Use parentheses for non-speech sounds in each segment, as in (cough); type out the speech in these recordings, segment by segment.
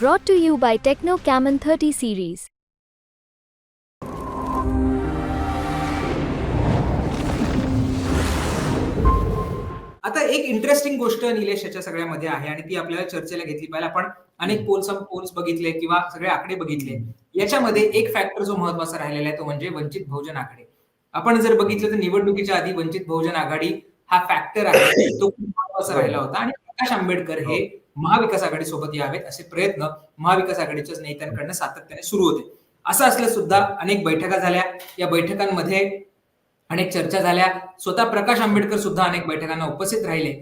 Brought to you by Techno Camon 30 series. आता एक interesting गोष्ट निलेश याच्या सगळ्यामध्ये आहे आणि ती आपल्याला चर्चेला घेतली पाहिजे. आपण अनेक पोल्स पोल्स बघितले किंवा सगळे आकडे बघितले. याच्यामध्ये एक फॅक्टर जो महत्त्वाचा राहिलेला आहे तो म्हणजे वंचित बहुजन आघाडी. आपण जर बघितलं तर निवडणुकीच्या आधी वंचित बहुजन आघाडी हा फॅक्टर आहे तो खूप महत्त्वाचा राहिला होता. आणि प्रकाश आंबेडकर हे महाविकास आघाडी सोबत यावेत असे प्रयत्न महाविकास आघाडीच्या नेत्यांकडनं सातत्याने सुरू होते. असं असलं सुद्धा अनेक बैठका झाल्या. या बैठकांमध्ये अनेक चर्चा झाल्या. स्वतः प्रकाश आंबेडकर सुद्धा अनेक बैठकांना उपस्थित राहिले.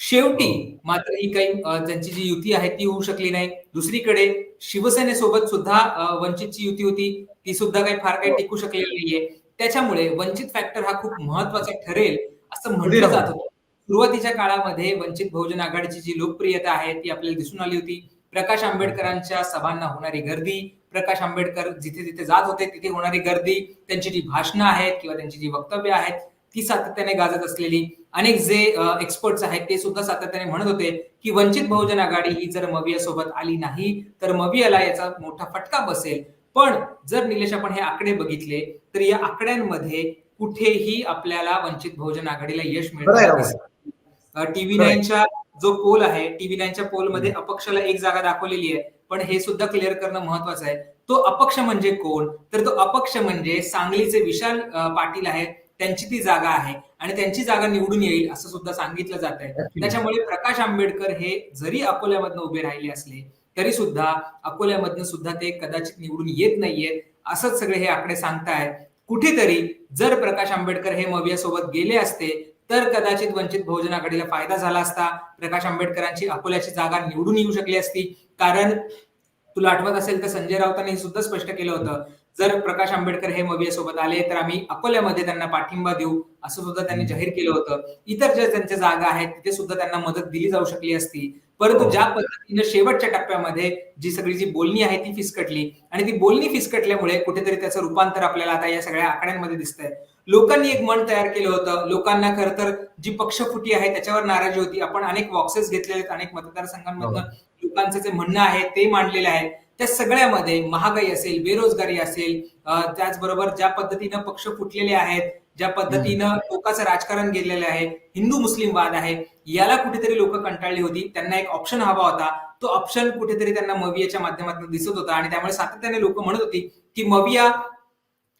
शेवटी मात्र ही काही त्यांची जी युती आहे ती होऊ शकली नाही. दुसरीकडे शिवसेनेसोबत सुद्धा वंचितची युती होती. ती सुद्धा काही फार काही टिकू शकलेली नाहीये. त्याच्यामुळे वंचित फॅक्टर हा खूप महत्त्वाचा ठरेल असं म्हटलं जात. होतं सुरुवातीच्या काळामध्ये वंचित बहुजन आघाडीची जी लोकप्रियता आहे ती आपल्याला दिसून आली होती. प्रकाश आंबेडकरांच्या सभांना होणारी गर्दी प्रकाश आंबेडकर जिथे जिथे जात होते तिथे होणारी गर्दी त्यांची जी भाषणं आहेत किंवा त्यांची जी वक्तव्य आहेत ती सातत्याने गाजत असलेली. अनेक जे एक्सपर्ट्स आहेत ते सुद्धा सातत्याने म्हणत होते की वंचित बहुजन आघाडी ही जर मविया सोबत आली नाही तर मवियाला याचा मोठा फटका बसेल. पण जर निलेश आपण हे आकडे बघितले तर या आकड्यांमध्ये कुठेही आपल्याला वंचित बहुजन आघाडीला यश. मिळत टीव्ही नाईनच्या जो पोल आहे टीव्ही नाईनच्या पोलमध्ये अपक्षला एक जागा दाखवलेली आहे पण हे सुद्धा क्लिअर करणं महत्वाचं आहे. तो अपक्ष म्हणजे कोण? तर तो अपक्ष म्हणजे सांगलीचे विशाल पाटील आहेत त्यांची ती जागा आहे आणि त्यांची जागा निवडून येईल असं सुद्धा सांगितलं जात आहे. त्याच्यामुळे प्रकाश आंबेडकर हे जरी अकोल्यामधनं उभे राहिले असले तरी सुद्धा अकोल्यामधनं सुद्धा ते कदाचित निवडून येत नाहीयेत असंच सगळे हे आकडे सांगतायत. कुठेतरी जर प्रकाश आंबेडकर हे मविया सोबत गेले असते तर कदाचित वंचित बहुजन आघाडीला फायदा झाला असता प्रकाश आंबेडकरांची अकोल्याची जागा निवडून येऊ शकली असती. कारण तुला आठवत असेल तर संजय राऊतांनी हे सुद्धा स्पष्ट केलं होतं. जर प्रकाश आंबेडकर हे मविया सोबत आले तर आम्ही अकोल्यामध्ये त्यांना पाठिंबा देऊ असं सुद्धा त्यांनी जाहीर केलं होतं. इतर ज्या त्यांच्या जागा आहेत तिथे सुद्धा त्यांना मदत दिली जाऊ शकली असती. परंतु ज्या पद्धतीनं शेवटच्या टप्प्यामध्ये जी सगळी जी बोलणी आहे ती फिसकटली आणि ती बोलणी फिसकटल्यामुळे कुठेतरी त्याचं रूपांतर आपल्याला आता या सगळ्या आकड्यांमध्ये दिसतंय. लोकांनी एक मन तयार केलं होतं. लोकांना खरं तर जी पक्षफुटी आहे त्याच्यावर नाराजी होती. आपण अनेक बॉक्सेस घेतलेले आहेत अनेक मतदारसंघांमधनं लोकांचं जे म्हणणं आहे ते मांडलेलं आहे. त्या सगळ्यामध्ये महागाई असेल बेरोजगारी असेल त्याचबरोबर ज्या पद्धतीनं पक्ष फुटलेले आहेत ज्या पद्धतीनं लोकांचं राजकारण गेलेलं आहे हिंदू मुस्लिम वाद आहे याला कुठेतरी लोक कंटाळली होती. त्यांना एक ऑप्शन हवा होता. तो ऑप्शन कुठेतरी त्यांना मवियाच्या माध्यमातून दिसत होता आणि त्यामुळे सातत्याने लोक म्हणत होती की मविया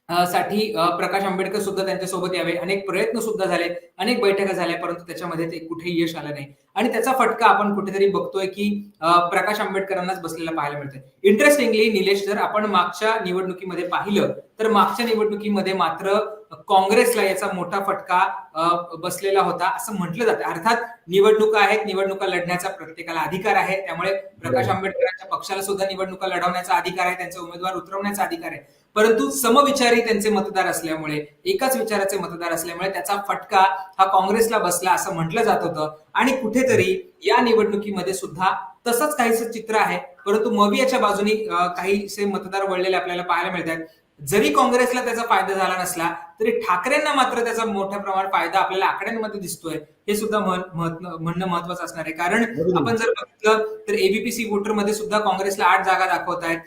साठी प्रकाश आंबेडकर सुद्धा त्यांच्यासोबत यावे. अनेक प्रयत्न सुद्धा झाले. अनेक बैठका झाल्या परंतु त्याच्यामध्ये ते कुठेही यश आलं नाही. आणि त्याचा फटका आपण कुठेतरी बघतोय की प्रकाश आंबेडकरांनाच बसलेला पाहायला मिळतोय. इंटरेस्टिंगली निलेश जर आपण मागच्या निवडणुकीमध्ये पाहिलं तर मागच्या निवडणुकीमध्ये मात्र काँग्रेसला याचा मोठा फटका बसलेला होता असं म्हटलं जातं. अर्थात निवडणुका आहेत निवडणुका लढण्याचा प्रत्येकाला अधिकार आहे. त्यामुळे प्रकाश आंबेडकरांच्या पक्षाला सुद्धा निवडणुका लढवण्याचा अधिकार आहे त्यांचे उमेदवार उतरवण्याचा अधिकार आहे. परंतु समविचारी त्यांचे मतदार असल्यामुळे एकाच विचाराचे मतदार असल्यामुळे त्याचा फटका हा काँग्रेसला बसला असं म्हटलं जात होतं. आणि कुठेतरी या निवडणुकीमध्ये सुद्धा तसंच काहीसं चित्र आहे. परंतु मवियाच्या बाजूनी काहीसे मतदार वळलेले आपल्याला पाहायला मिळतात. जरी काँग्रेसला त्याचा फायदा झाला नसला तरी ठाकरेंना मात्र त्याचा मोठ्या प्रमाणात फायदा आपल्याला आकड्यांमध्ये दिसतोय. हे सुद्धा म्हणणं महत्वाचं असणार आहे. कारण. आपण जर बघितलं तर एबीपीसी वोटरमध्ये सुद्धा काँग्रेसला आठ जागा दाखवत आहेत.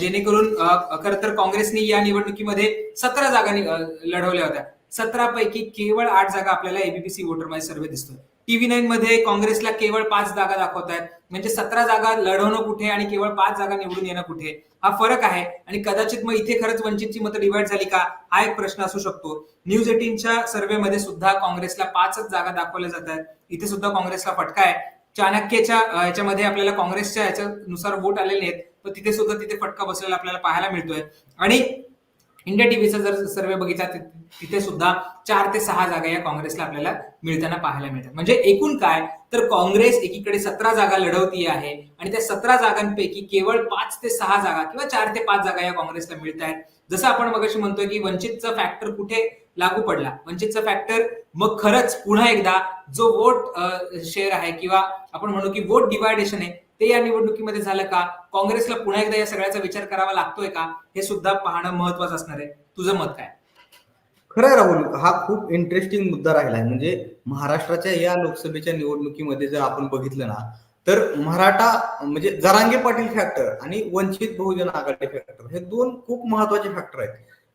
जेणेकरून खरं तर काँग्रेसने या निवडणुकीमध्ये सतरा जागा लढवल्या होत्या. सतरा पैकी केवळ आठ जागा आपल्याला एबीपीसी वोटरमध्ये सर्वे दिसतोय. टीव्ही नाईन मध्ये काँग्रेसला केवळ पाच जागा दाखवत आहेत म्हणजे सतरा जागा लढवणं कुठे आणि केवळ पाच जागा निवडून येणं कुठे? हा फरक आहे. आणि कदाचित मग इथे खरंच वंचितची मतं डिवाइड झाली का? हा एक प्रश्न असू शकतो. न्यूज एटीनच्या सर्व्हेमध्ये सुद्धा काँग्रेसला पाचच जागा दाखवल्या जात आहेत इथे सुद्धा काँग्रेसला फटका आहे. चाणक्यच्या याच्यामध्ये आपल्याला काँग्रेसच्या याच्यानुसार वोट आलेले आहेत. तर तिथे सुद्धा तिथे फटका बसलेला आपल्याला पाहायला मिळतोय. आणि इंडिया टीव्हीचा जर सर्वे बघितला तिथे सुद्धा चार ते सहा जागा या काँग्रेसला आपल्याला मिळताना पाहायला मिळतात. म्हणजे एकूण काय? तर काँग्रेस एकीकडे सतरा जागा लढवती आहे आणि त्या सतरा जागांपैकी केवळ पाच ते सहा जागा किंवा चार ते पाच जागा या काँग्रेसला मिळत आहेत जसं आपण मगाशी म्हणतोय की वंचितचा फॅक्टर कुठे लागू पडला? वंचितचा फॅक्टर मग खरंच पुन्हा एकदा जो वोट शेअर आहे किंवा आपण म्हणू की वोट डिवायडेशन आहे ते या निवडणुकीमध्ये झालं का? काँग्रेसला पुन्हा एकदा या सगळ्याचा विचार करावा लागतोय का? हे सुद्धा पाहणं महत्वाचं असणार आहे. तुझं मत काय? खरं आहे राहुल हा खूप इंटरेस्टिंग मुद्दा राहिला आहे. म्हणजे महाराष्ट्राच्या या लोकसभेच्या निवडणुकीमध्ये जर आपण बघितलं ना तर मराठा म्हणजे जरांगे पाटील फॅक्टर आणि वंचित बहुजन आघाडी फॅक्टर हे दोन खूप महत्त्वाचे फॅक्टर आहेत.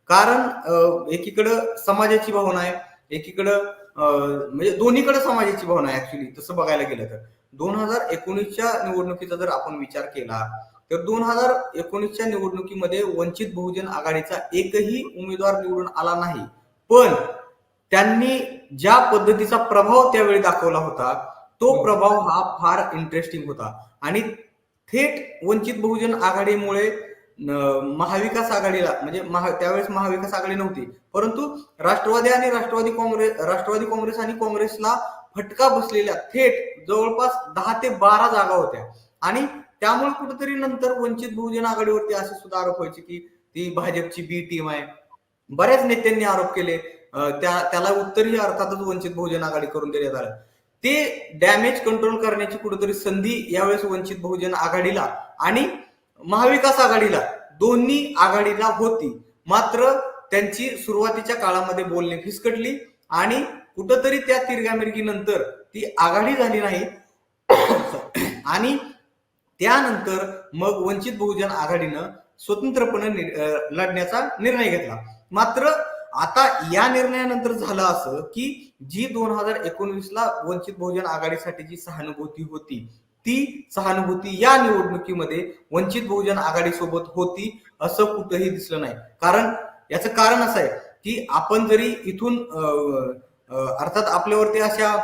कारण एकीकडं समाजाची भावना आहे एकीकडं म्हणजे दोन्हीकडे समाजाची भावना आहे ऍक्च्युली तसं बघायला गेलं तर. दोन हजार एकोणीसच्या निवडणुकीचा जर आपण विचार केला तर दोन हजार एकोणीसच्या निवडणुकीमध्ये वंचित बहुजन आघाडीचा एकही उमेदवार निवडून आला नाही पण त्यांनी ज्या पद्धतीचा प्रभाव त्यावेळी दाखवला होता तो हो. प्रभाव हा फार इंटरेस्टिंग होता आणि थेट वंचित बहुजन आघाडीमुळे महाविकास आघाडीला म्हणजे महा त्यावेळेस महाविकास आघाडी नव्हती परंतु राष्ट्रवादी आणि राष्ट्रवादी काँग्रेस राष्ट्रवादी काँग्रेस आणि काँग्रेसला फटका बसलेल्या थेट जवळपास दहा ते बारा जागा होत्या. आणि त्यामुळे कुठेतरी नंतर वंचित बहुजन आघाडीवरती असे सुद्धा आरोप व्हायचे की ती भाजपची बी टीम आहे. बऱ्याच नेत्यांनी आरोप केले. त्या त्याला उत्तरही अर्थातच वंचित बहुजन आघाडी करून देण्यात आलं. ते डॅमेज कंट्रोल करण्याची कुठेतरी संधी यावेळेस वंचित बहुजन आघाडीला आणि महाविकास आघाडीला दोन्ही आघाडीला होती. मात्र त्यांची सुरुवातीच्या काळामध्ये बोलणे फिसकटली आणि कुठंतरी त्या तिरगामिरगीनंतर ती आघाडी झाली नाही. आणि त्यानंतर मग वंचित बहुजन आघाडीनं स्वतंत्रपणे लढण्याचा निर्णय घेतला. मात्र आता या निर्णयानंतर झालं असं की जी दोन हजार एकोणवीस ला वंचित बहुजन आघाडीसाठी जी सहानुभूती होती ती सहानुभूती या निवडणुकीमध्ये वंचित बहुजन आघाडीसोबत होती असं कुठंही दिसलं नाही. कारण याचं कारण असं आहे की आपण जरी इथून अर्थात आपल्यावरती अशा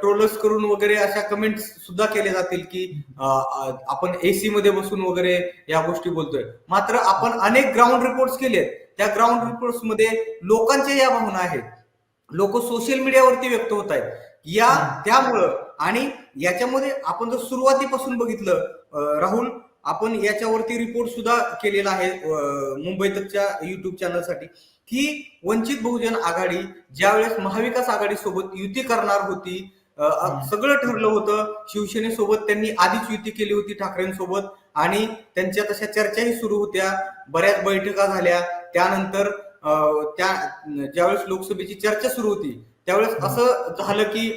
ट्रोलर्स करून वगैरे अशा कमेंट्स सुद्धा केल्या जातील की आपण एसी मध्ये बसून वगैरे या गोष्टी बोलतोय. मात्र आपण अनेक ग्राउंड रिपोर्ट्स केलेत. त्या ग्राउंड रिपोर्ट्समध्ये लोकांच्या या भावना आहेत. लोक सोशल मीडियावरती व्यक्त होत आहेत. या त्यामुळं आणि याच्यामध्ये आपण जर सुरुवातीपासून बघितलं राहुल आपण याच्यावरती रिपोर्ट सुद्धा केलेला आहे मुंबई तकच्या युट्यूब चॅनलसाठी की वंचित बहुजन आघाडी ज्यावेळेस महाविकास आघाडी सोबत युती करणार होती. सगळं ठरलं होतं शिवसेनेसोबत त्यांनी आधीच युती केली होती ठाकरेंसोबत आणि त्यांच्या तशा चर्चाही सुरू होत्या बऱ्याच बैठका झाल्या. त्यानंतर अं, त्या ज्यावेळेस लोकसभेची चर्चा सुरू होती त्यावेळेस असं झालं की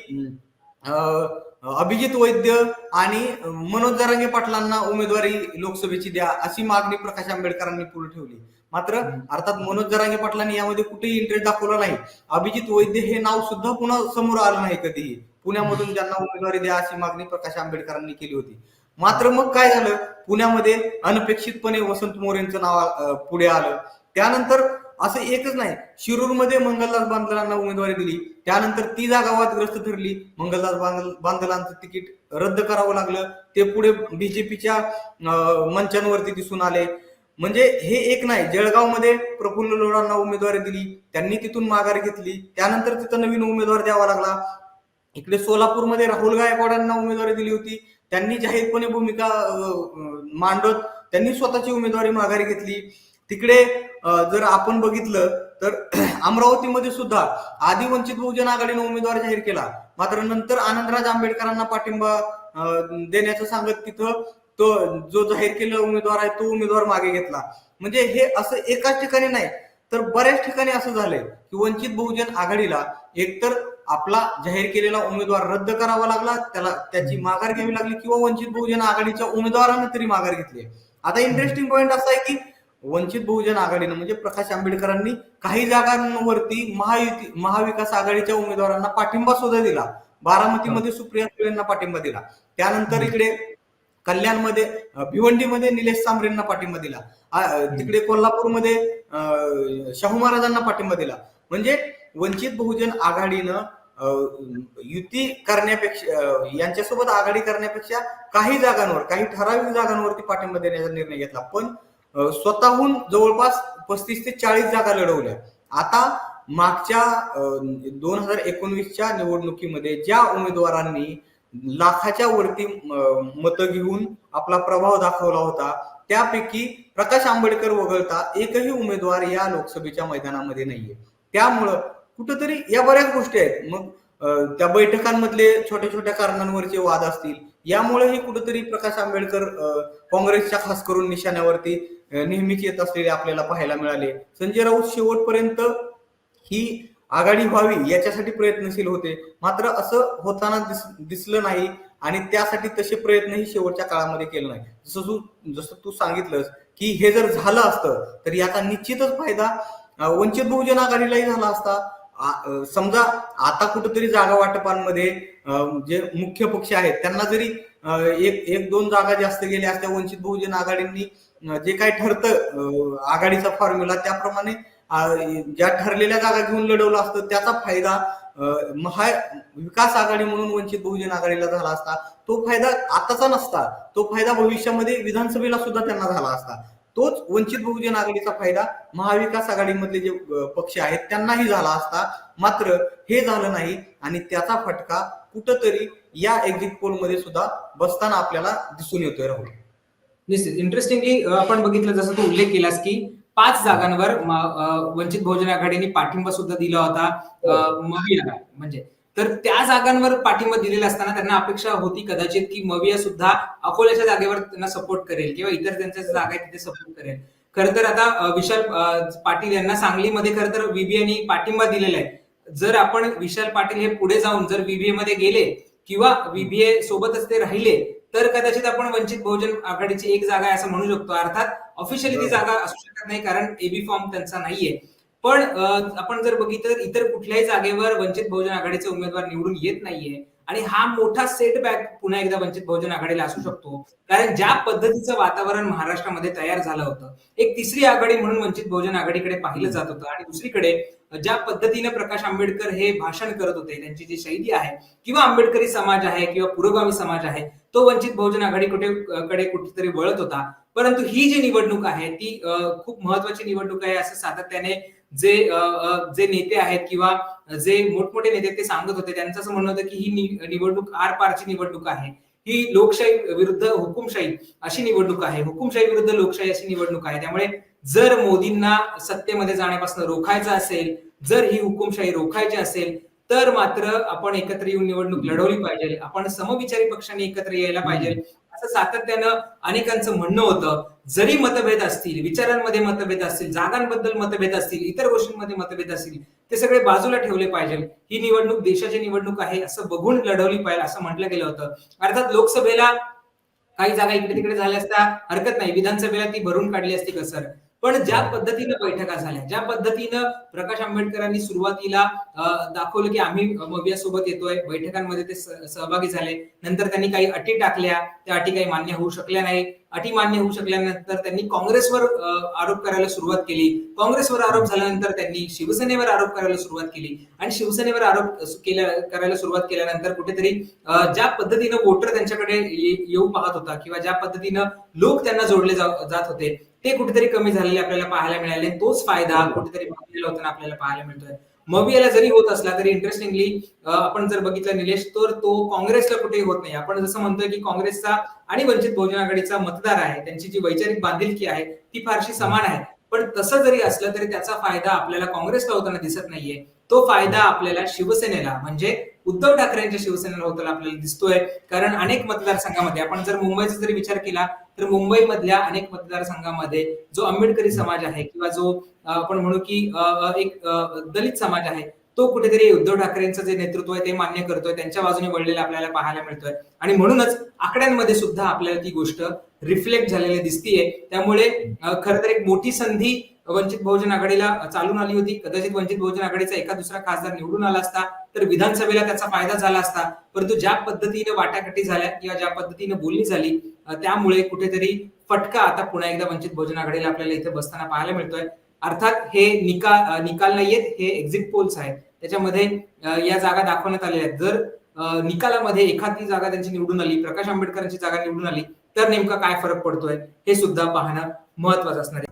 अं, अभिजित वैद्य आणि मनोज जरांगे पाटलांना उमेदवारी लोकसभेची द्या अशी मागणी प्रकाश आंबेडकरांनी पुढे ठेवली. मात्र अर्थात मनोज जरांगे पाटलांनी यामध्ये कुठेही इंटरेस्ट दाखवला नाही. अभिजित वैद्य हे नाव सुद्धा पुन्हा समोर आलं नाही कधीही. पुण्यामधून ज्यांना उमेदवारी द्या अशी मागणी प्रकाश आंबेडकरांनी केली होती. मात्र मग काय झालं? पुण्यामध्ये अनपेक्षितपणे वसंत मोरेंचं नाव पुढे आलं. त्यानंतर असं एकच नाही शिरूरमध्ये मंगलदास बांदलांना उमेदवारी दिली. त्यानंतर ती जागा वादग्रस्त ठरली. मंगलदास बांदलांचं तिकीट रद्द करावं लागलं. ते पुढे बीजेपीच्या मंचांवरती दिसून आले. म्हणजे हे एक नाही जळगावमध्ये प्रफुल्ल लोडांना उमेदवारी दिली त्यांनी तिथून माघार घेतली त्यानंतर तिथं नवीन उमेदवार द्यावा लागला. इकडे सोलापूरमध्ये राहुल गायकवाडांना उमेदवारी दिली होती त्यांनी जाहीरपणे भूमिका मांडत त्यांनी स्वतःची उमेदवारी माघारी घेतली. तिकडे जर आपण बघितलं तर (clears throat) अमरावतीमध्ये सुद्धा आधी वंचित बहुजन आघाडीने उमेदवार जाहीर केला. मात्र नंतर आनंदराज आंबेडकरांना पाठिंबा देण्याचं सांगत तिथं तो जो जाहीर केलेला उमेदवार आहे तो उमेदवार मागे घेतला. म्हणजे हे असं एकाच ठिकाणी नाही तर बऱ्याच ठिकाणी असं झालंय की वंचित बहुजन आघाडीला एकतर आपला जाहीर केलेला उमेदवार रद्द करावा लागला त्याला त्याची माघार घ्यावी लागली किंवा वंचित बहुजन आघाडीच्या उमेदवारानं तरी माघार घेतली आता इंटरेस्टिंग पॉइंट असा आहे की वंचित बहुजन आघाडीनं म्हणजे प्रकाश आंबेडकरांनी काही जागांवरती महायुती महाविकास आघाडीच्या उमेदवारांना पाठिंबा सुद्धा दिला. बारामतीमध्ये सुप्रिया सुळेंना पाठिंबा दिला. त्यानंतर इकडे कल्याणमध्ये भिवंडीमध्ये निलेश सांबरेंना पाठिंबा दिला. तिकडे कोल्हापूरमध्ये अं, शाहू महाराजांना पाठिंबा दिला. म्हणजे वंचित बहुजन आघाडीनं अं, युती करण्यापेक्षा यांच्यासोबत आघाडी करण्यापेक्षा काही जागांवर काही ठराविक जागांवरती पाठिंबा देण्याचा निर्णय घेतला. पण स्वतःहून जवळपास पस्तीस ते चाळीस जागा लढवल्या. आता मागच्या दोन हजार एकोणवीसच्या निवडणुकीमध्ये ज्या उमेदवारांनी लाखाच्या वरती मतं घेऊन आपला प्रभाव दाखवला होता. त्यापैकी प्रकाश आंबेडकर वगळता एकही उमेदवार या लोकसभेच्या मैदानामध्ये नाहीये. त्यामुळं कुठंतरी या बऱ्याच गोष्टी आहेत. मग त्या बैठकांमधले छोट्या छोट्या कारणांवरचे वाद असतील. यामुळेही कुठंतरी प्रकाश आंबेडकर काँग्रेसच्या खास करून निशाण्यावरती नेहमीच येत असलेले आपल्याला पाहायला मिळाले. संजय राऊत शेवटपर्यंत ही आघाडी व्हावी याच्यासाठी प्रयत्नशील होते. मात्र असं होताना दिस, दिसलं नाही आणि त्यासाठी तसे प्रयत्नही शेवटच्या काळामध्ये केले नाही जसं तू जसं तू सांगितलंस की हे जर झालं असतं तर याचा निश्चितच फायदा वंचित बहुजन आघाडीलाही झाला असता. समजा आता कुठंतरी जागा वाटपांमध्ये जे मुख्य पक्ष आहेत त्यांना जरी एक एक दोन जागा जास्त गेल्या असत्या वंचित बहुजन आघाडींनी जे काय ठरतं आघाडीचा फॉर्म्युला त्याप्रमाणे ज्या ठरलेल्या जागा घेऊन लढवलं असतं त्याचा फायदा महा विकास आघाडी म्हणून वंचित बहुजन आघाडीला झाला असता. तो फायदा आताचा नसता. तो फायदा भविष्यामध्ये विधानसभेला सुद्धा त्यांना झाला असता. तोच वंचित बहुजन आघाडीचा फायदा महाविकास आघाडीमधले जे पक्ष आहेत त्यांनाही झाला असता. मात्र हे झालं नाही आणि त्याचा फटका कुठंतरी या एक्झिट पोलमध्ये सुद्धा बसताना आपल्याला दिसून येतोय राहुल. निश्चित. इंटरेस्टिंगली आपण बघितलं जसं तू उल्लेख केलास की पाच जागांवर वंचित बहुजन आघाडीने पाठिंबा सुद्धा दिला होता अं, मवियाला म्हणजे तर त्या जागांवर पाठिंबा दिलेला असताना त्यांना अपेक्षा होती कदाचित की मविया सुद्धा अकोल्याच्या जागेवर त्यांना सपोर्ट करेल किंवा इतर त्यांच्या जागा आहेत तिथे सपोर्ट करेल. खरं तर आता विशाल पाटील यांना सांगलीमध्ये खरं तर बीबीएनी पाठिंबा दिलेला आहे. जर आपण विशाल पाटील हे पुढे जाऊन जर बीबीए मध्ये गेले किंवा बीबीए सोबतच ते राहिले तर कदाचित आपण वंचित बहुजन आघाडीची एक जागा आहे असं म्हणू शकतो. अर्थात ऑफिशियली ती जागा असू शकत नाही कारण एबी फॉर्म त्यांचा नाहीये. पण आपण जर बघितलं तर इतर कुठल्याही जागेवर वंचित बहुजन आघाडीचे उमेदवार निवडून येत नाहीये. आणि हा मोठा सेटबॅक पुन्हा एकदा वंचित बहुजन आघाडीला असू शकतो. कारण ज्या पद्धतीचं वातावरण महाराष्ट्रामध्ये तयार झालं होतं एक तिसरी आघाडी म्हणून वंचित बहुजन आघाडीकडे पाहिलं जात होतं. आणि दुसरीकडे ज्या पद्धतीने प्रकाश आंबेडकर हे भाषण करत होते त्यांची जी शैली आहे किंवा आंबेडकरी समाज आहे किंवा पुरोगामी समाज आहे तो वंचित बहुजन आघाडी कुठे कडे कुठेतरी वळत होता. परंतु ही जी निवडणूक आहे ती खूप महत्वाची निवडणूक आहे असं सातत्याने जे जे नेते आहेत किंवा जे मोठमोठे नेते ते सांगत होते. त्यांचं असं म्हणणं होतं की ही निवडणूक आर पारची निवडणूक आहे. ही लोकशाही विरुद्ध हुकुमशाही अशी निवडणूक आहे. हुकुमशाही विरुद्ध लोकशाही अशी निवडणूक आहे. त्यामुळे जर मोदींना सत्तेमध्ये जाण्यापासून रोखायचं असेल जर ही हुकुमशाही रोखायची असेल तर मात्र आपण एकत्र येऊन निवडणूक लढवली पाहिजे. आपण समविचारी पक्षांनी एकत्र यायला पाहिजे. असं सातत्यानं अनेकांचं म्हणणं होतं. जरी मतभेद असतील विचारांमध्ये मतभेद असतील जागांबद्दल मतभेद असतील इतर गोष्टींमध्ये मतभेद असतील ते सगळे बाजूला ठेवले पाहिजे. ही निवडणूक देशाची निवडणूक आहे असं बघून लढवली पाहिजे असं म्हटलं गेलं होतं. अर्थात लोकसभेला काही जागा इकडे तिकडे झाल्या असता हरकत नाही. विधानसभेला ती भरून काढली असती कसर पण ज्या पद्धतीनं बैठका झाल्या ज्या पद्धतीनं प्रकाश आंबेडकरांनी सुरुवातीला दाखवलं की आम्ही मविया सोबत येतोय बैठकांमध्ये ते सहभागी झाले नंतर त्यांनी काही अटी टाकल्या त्या अटी काही मान्य होऊ शकल्या नाही अटी मान्य होऊ शकल्यानंतर त्यांनी काँग्रेसवर आरोप करायला सुरुवात केली. काँग्रेसवर आरोप झाल्यानंतर त्यांनी शिवसेनेवर आरोप करायला सुरुवात केली. आणि शिवसेनेवर आरोप केल्या करायला सुरुवात केल्यानंतर कुठेतरी ज्या पद्धतीनं वोटर त्यांच्याकडे येऊ पाहत होता किंवा ज्या पद्धतीनं लोक त्यांना जोडले जात होते ते कुठेतरी कमी झालेले आपल्याला पाहायला मिळाले. तोच फायदा कुठेतरी होताना आपल्याला पाहायला मिळतोय. मवियाला जरी होत असला तरी इंटरेस्टिंगली आपण जर बघितलं निलेश तर तो काँग्रेसला कुठेही होत नाही. आपण जसं म्हणतोय की काँग्रेसचा आणि वंचित बहुजन आघाडीचा मतदार आहे त्यांची जी वैचारिक बांधिलकी आहे ती फारशी समान आहे. पण तसं जरी असलं तरी त्याचा फायदा आपल्याला काँग्रेसला होताना दिसत नाहीये. तो फायदा आपल्याला शिवसेनेला म्हणजे उद्धव ठाकरेंच्या शिवसेनेला होताना आपल्याला दिसतोय. कारण अनेक मतदारसंघामध्ये आपण जर मुंबईचा जरी विचार केला तर मुंबईमधल्या अनेक मतदारसंघामध्ये जो आंबेडकरी समाज आहे किंवा जो आपण म्हणू की एक दलित समाज आहे तो कुठेतरी उद्धव ठाकरेंचं जे नेतृत्व आहे ते मान्य करतोय त्यांच्या बाजूने वळलेलं आपल्याला पाहायला मिळतोय. आणि म्हणूनच आकड्यांमध्ये सुद्धा आपल्याला ती गोष्ट रिफ्लेक्ट झालेली दिसतीये. त्यामुळे खर तर एक मोठी संधी वंचित बहुजन आघाडीला चालून आली होती. कदाचित वंचित बहुजन आघाडीचा एका दुसरा खासदार निवडून आला असता तर विधानसभेला त्याचा फायदा झाला असता. परंतु ज्या पद्धतीने वाटाघाटी झाल्या किंवा ज्या पद्धतीने बोलणी झाली त्यामुळे कुठेतरी फटका आता पुन्हा एकदा वंचित बहुजन आघाडीला आपल्याला इथे बसताना पाहायला मिळतोय. अर्थात हे निकाल निकाल नाहीयेत हे एक्झिट पोल्स आहेत. त्याच्यामध्ये या जागा दाखवण्यात आलेल्या आहेत. जर निकालामध्ये एखादी जागा त्यांची निवडून आली प्रकाश आंबेडकरांची जागा निवडून आली तर नेमका काय फरक पडतोय हे सुद्धा पाहणं महत्वाचं असणार आहे.